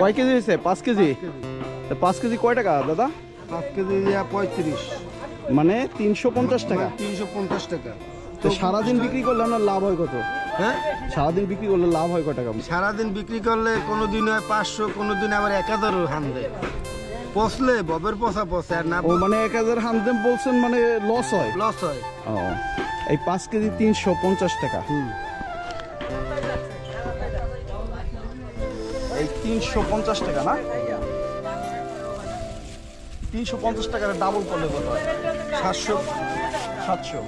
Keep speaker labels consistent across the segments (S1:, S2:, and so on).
S1: কয় কেজি হয়েছে? পাঁচ কেজি? তা পাঁচ কেজি কয় টাকা দাদা?
S2: পাঁচ কেজি পঁয়ত্রিশ।
S1: মানে তিনশো পঞ্চাশ টাকা?
S2: তিনশো পঞ্চাশ টাকা।
S1: তো সারাদিন বিক্রি করলে আপনার লাভ হয় কত?
S2: হ্যাঁ?
S1: সারাদিন বিক্রি করলে লাভ হয় কত টাকা?
S2: সারাদিন বিক্রি করলে কোনো দিন হয় পাঁচশো কোনো দিন আবার এক হাজার হান দেয়। পচলে ববের পচা পচে আর না
S1: ও মানে এক হাজার হানদেম বলছেন মানে লস হয়?
S2: লস হয়।
S1: ও এই পাঁচ কেজি তিনশো পঞ্চাশ টাকা।
S2: হুম।
S1: তিনশো পঞ্চাশ টাকা না? তিনশো পঞ্চাশ টাকার ডাবল করলে কত হয়? সাতশো। সাতশো।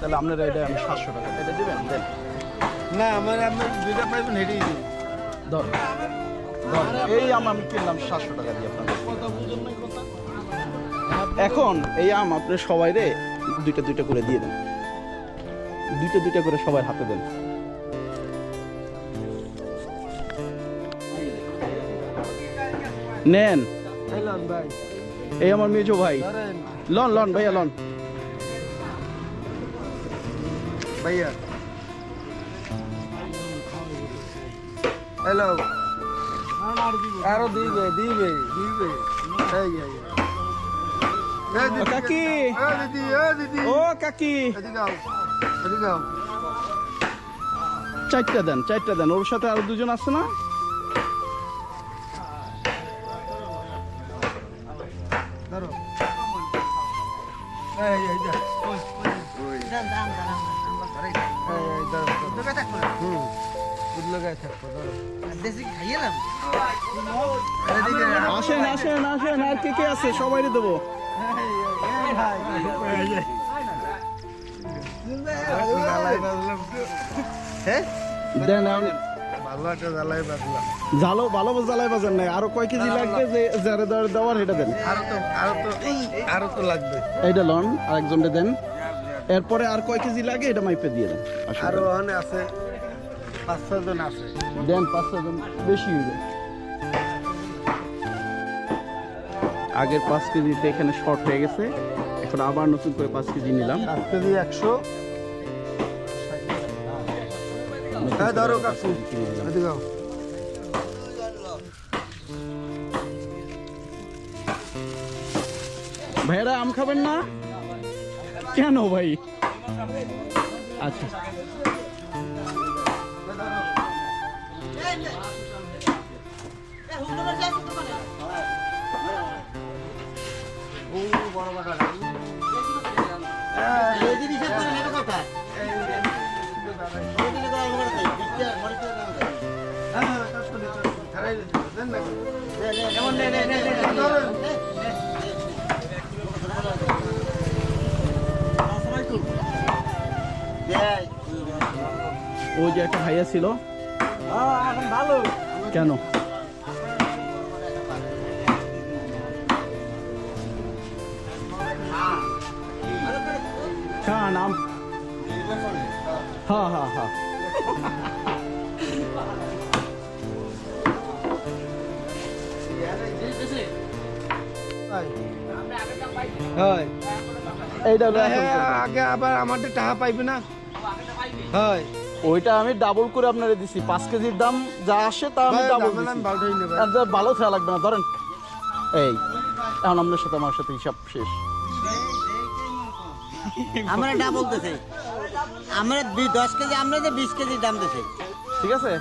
S1: তাহলে আপনারা এটা আমি সাতশো টাকা। এটা দেবেন? দেন।
S2: না আমার আপনার যেটা পাইবেন হেঁটেই দিন
S1: ধর। ধর। এই আম আমি কিনলাম সাতশো টাকা দিয়ে আপনার এখন এই আম আপনি সবাই রে দুইটা দুইটা করে দিয়ে দেন। দুইটা দুইটা করে সবার হাতে দেন। নেন। এই আমার মেজো ভাই। লন লন ভাইয়া লন।
S2: ভাইয়া। হ্যালো। আরও দিবে দিবে
S1: কাকি।
S2: ও
S1: কাকি। চারটা দেন চারটা দেন। ওর সাথে আরও দুজন আছে না? আসেন আসেন আসেন আর কে কে আছে? সবাই দেবো।
S2: হ্যাঁ?
S1: দেন জালো ভালো জ্বালাই বাজার নাই। আরও কয় কেজি লাগবে যে যারে দেওয়ার দেওয়ার এটা দেন।
S2: আরও তো আরও তো আরও তো লাগবে।
S1: এইটা লন আরেকজনটা দেন। এরপরে আর কয় কেজি লাগে এটা মাইপে দিয়ে দেন।
S2: আরও ওখানে আছে পাঁচ জন আছে।
S1: দেন পাঁচ ছজন বেশি হইবে। আগের পাঁচ কেজিতে এখানে শর্ট হয়ে গেছে। এখন আবার নতুন করে পাঁচ কেজি নিলাম।
S2: পাঁচ কেজি একশো। হ্যাঁ ধরো কাকু এদিকে।
S1: আম খাবেন না কেন ভাই আচ্ছা
S2: হ্যাঁ,
S1: ও যে একটা ভাইয়া ছিল? ভালো কেন? হ্যাঁ নাম। হ্যাঁ হ্যাঁ হ্যাঁ।
S2: হয়।
S1: এইটা
S2: হ্যাঁ, আগে আবার আমাদের টাকা পাইবে না। হয়।
S1: ওইটা আমি ডাবল করে আপনারে দিছি। পাঁচ কেজির দাম যা আসে তা আমি ডাবল ভালো খেয়া লাগবে না ধরেন। এই এখন আপনার সাথে আমার সাথে হিসাব শেষ।
S3: আমরা এটা বলতেছি আমরা দশ কেজি আমরা যে বিশ কেজির দাম দিছি।
S1: ঠিক আছে?